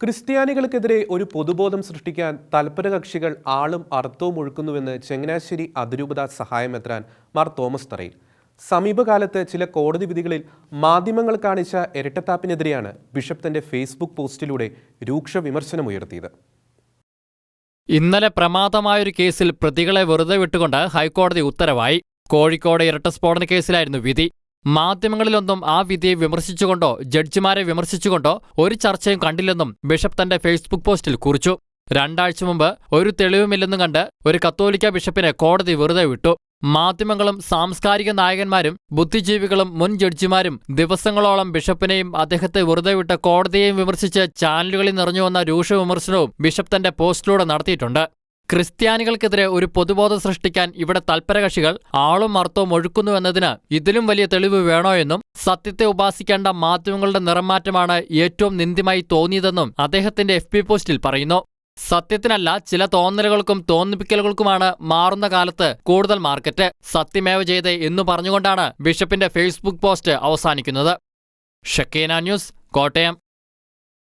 ക്രിസ്ത്യാനികൾക്കെതിരെ ഒരു പൊതുബോധം സൃഷ്ടിക്കാൻ തൽപരകക്ഷികൾ ആളും അർത്ഥവും ഒഴുക്കുന്നുവെന്ന് ചങ്ങനാശ്ശേരി അതിരൂപത സഹായമെത്രാൻ മാർ തോമസ് തറയിൽ. സമീപകാലത്ത് ചില കോടതി വിധികളിൽ മാധ്യമങ്ങൾ കാണിച്ച ഇരട്ടത്താപ്പിനെതിരെയാണ് ബിഷപ്പ് തന്റെ ഫേസ്ബുക്ക് പോസ്റ്റിലൂടെ രൂക്ഷ വിമർശനമുയർത്തിയത് ഇന്നലെ പ്രമാദമായൊരു കേസിൽ പ്രതികളെ വെറുതെ വിട്ടുകൊണ്ട് ഹൈക്കോടതി ഉത്തരവായി. കോഴിക്കോട് ഇരട്ട സ്ഫോടന കേസിലായിരുന്നു വിധി. മാധ്യമങ്ങളിലൊന്നും ആ വിധിയെ വിമർശിച്ചുകൊണ്ടോ ജഡ്ജിമാരെ വിമർശിച്ചുകൊണ്ടോ ഒരു ചർച്ചയും കണ്ടില്ലെന്നും ബിഷപ്പ് തന്റെ ഫേസ്ബുക്ക് പോസ്റ്റിൽ കുറിച്ചു. രണ്ടാഴ്ച മുമ്പ് ഒരു തെളിവുമില്ലെന്നും കണ്ട് ഒരു കത്തോലിക്ക ബിഷപ്പിനെ കോടതി വെറുതെ വിട്ടു. മാധ്യമങ്ങളും സാംസ്കാരിക നായകന്മാരും ബുദ്ധിജീവികളും മുൻ ജഡ്ജിമാരും ദിവസങ്ങളോളം ബിഷപ്പിനെയും അദ്ദേഹത്തെ വെറുതെ വിട്ട കോടതിയെയും വിമർശിച്ച് ചാനലുകളിൽ നിറഞ്ഞുവന്ന രൂക്ഷ വിമർശനവും ബിഷപ്പ് തന്റെ പോസ്റ്റിലൂടെ നടത്തിയിട്ടുണ്ട്. ക്രിസ്ത്യാനികൾക്കെതിരെ ഒരു പൊതുബോധം സൃഷ്ടിക്കാൻ ഇവിടെ തൽപരകക്ഷികൾ ആളും അർത്ഥവും ഒഴുക്കുന്നുവെന്നതിന് ഇതിലും വലിയ തെളിവ് വേണോ എന്നും സത്യത്തെ ഉപാസിക്കേണ്ട മാധ്യമങ്ങളുടെ നിറമാറ്റമാണ് ഏറ്റവും നിന്ദ്യമായി തോന്നിയതെന്നും അദ്ദേഹത്തിന്റെ എഫ് പോസ്റ്റിൽ പറയുന്നു. സത്യത്തിനല്ല ചില തോന്നലുകൾക്കും തോന്നിപ്പിക്കലുകൾക്കുമാണ് മാറുന്ന കാലത്ത് കൂടുതൽ മാർക്കറ്റ്. സത്യമേവ ചെയ്ത് എന്നു പറഞ്ഞുകൊണ്ടാണ് ബിഷപ്പിന്റെ ഫേസ്ബുക്ക് പോസ്റ്റ് അവസാനിക്കുന്നത്. Shekinah news Kottayam.